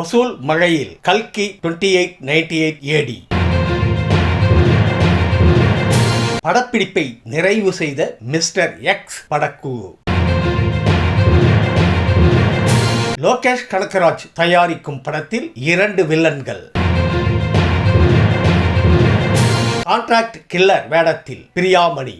வசூல் மழையில் கல்கி twenty eight ninety eight A D படப்பிடிப்பை நிறைவு செய்த மிஸ்டர் எக்ஸ் படக்குழு லோகேஷ் கனகராஜ் தயாரிக்கும் படத்தில் இரண்டு வில்லன்கள். கான்ட்ராக்ட் கில்லர் வேடத்தில் பிரியாமணி.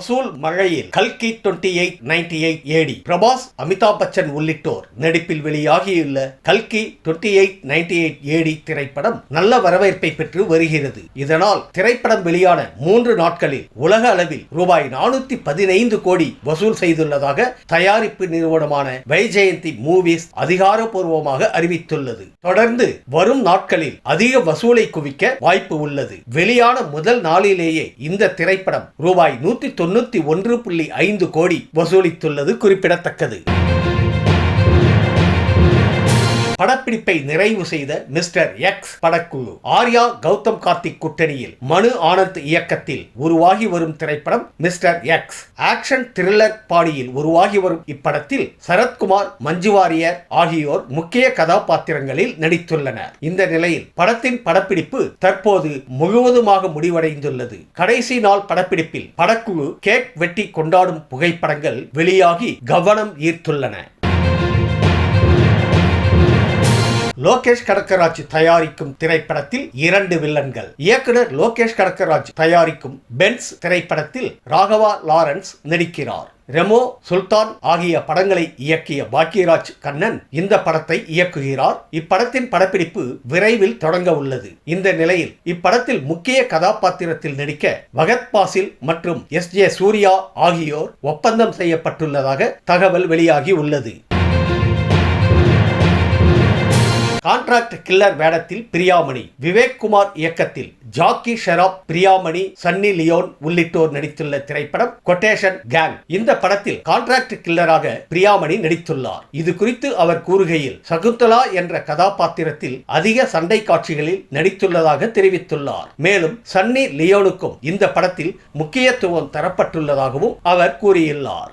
வசூல் மழையில் கல்கி twenty eight ninety eight A D Prabhas Amitabh Bachchan உள்ளிட்டோர் நடிப்பில் வெளியாகியுள்ள கல்கி twenty eight ninety eight A D திரைப்படம் நல்ல வரவேற்பை பெற்று வருகிறது. இதனால் திரைப்படம் வெளியான மூன்று நாட்களில் உலக அளவில் ரூபாய் நானூத்தி பதினைந்து கோடி வசூல் செய்துள்ளதாக தயாரிப்பு நிறுவனமான வைஜெயந்தி மூவிஸ் அதிகாரப்பூர்வமாக அறிவித்துள்ளது. தொடர்ந்து வரும் நாட்களில் அதிக வசூலை குவிக்க வாய்ப்பு உள்ளது. வெளியான முதல் நாளிலேயே இந்த திரைப்படம் ரூபாய் நூத்தி தொண்ணூத்தி ஒன்று புள்ளி ஐந்து கோடி வசூலித்துள்ளது குறிப்பிடத்தக்கது. படப்பிடிப்பை நிறைவு செய்த மிஸ்டர் எக்ஸ் படக்குழு. ஆர்யா கௌதம் கார்த்திக் கூட்டணியில் மனு ஆனந்த் இயக்கத்தில் உருவாகி வரும் திரைப்படம் மிஸ்டர் எக்ஸ். ஆக்ஷன் த்ரில்லர் பாணியில் உருவாகி வரும் இப்படத்தில் சரத்குமார் மஞ்சு வாரியர் ஆகியோர் முக்கிய கதாபாத்திரங்களில் நடித்துள்ளனர். இந்த நிலையில் படத்தின் படப்பிடிப்பு தற்போது முழுவதுமாக முடிவடைந்துள்ளது. கடைசி நாள் படப்பிடிப்பில் படக்குழு கேக் வெட்டி கொண்டாடும் புகைப்படங்கள் வெளியாகி கவனம் ஈர்த்துள்ளன. லோகேஷ் கடக்கராஜ் தயாரிக்கும் திரைப்படத்தில் இரண்டு வில்லன்கள். இயக்குனர் லோகேஷ் கடக்கராஜ் தயாரிக்கும் பென்ஸ் திரைப்படத்தில் ராகவா லாரன்ஸ் நடிக்கிறார். ரெமோ சுல்தான் ஆகிய படங்களை இயக்கிய பாக்யராஜ் கண்ணன் இந்த படத்தை இயக்குகிறார். இப்படத்தின் படப்பிடிப்பு விரைவில் தொடங்க உள்ளது. இந்த நிலையில் இப்படத்தில் முக்கிய கதாபாத்திரத்தில் நடிக்க பகத் பாசில் மற்றும் எஸ் ஜே சூர்யா ஆகியோர் ஒப்பந்தம் செய்யப்பட்டுள்ளதாக தகவல் வெளியாகி உள்ளது. கான்ட்ராக்ட் கில்லர் வேடத்தில் பிரியாமணி. விவேக் குமார் இயக்கத்தில் Jackie Shroff Priyamani Sunny Leone உள்ளிட்டோர் நடித்துள்ள திரைப்படம் கொட்டேஷன் கேங் இந்த படத்தில் கான்ட்ராக்ட் கில்லராக பிரியாமணி நடித்துள்ளார். இது குறித்து அவர் கூறுகையில் சகுந்தலா என்ற கதாபாத்திரத்தில் அதிக சண்டை காட்சிகளில் நடித்துள்ளதாக தெரிவித்துள்ளார். மேலும் சன்னி லியோனுக்கும் இந்த படத்தில் முக்கியத்துவம் தரப்பட்டுள்ளதாகவும் அவர் கூறியுள்ளார்.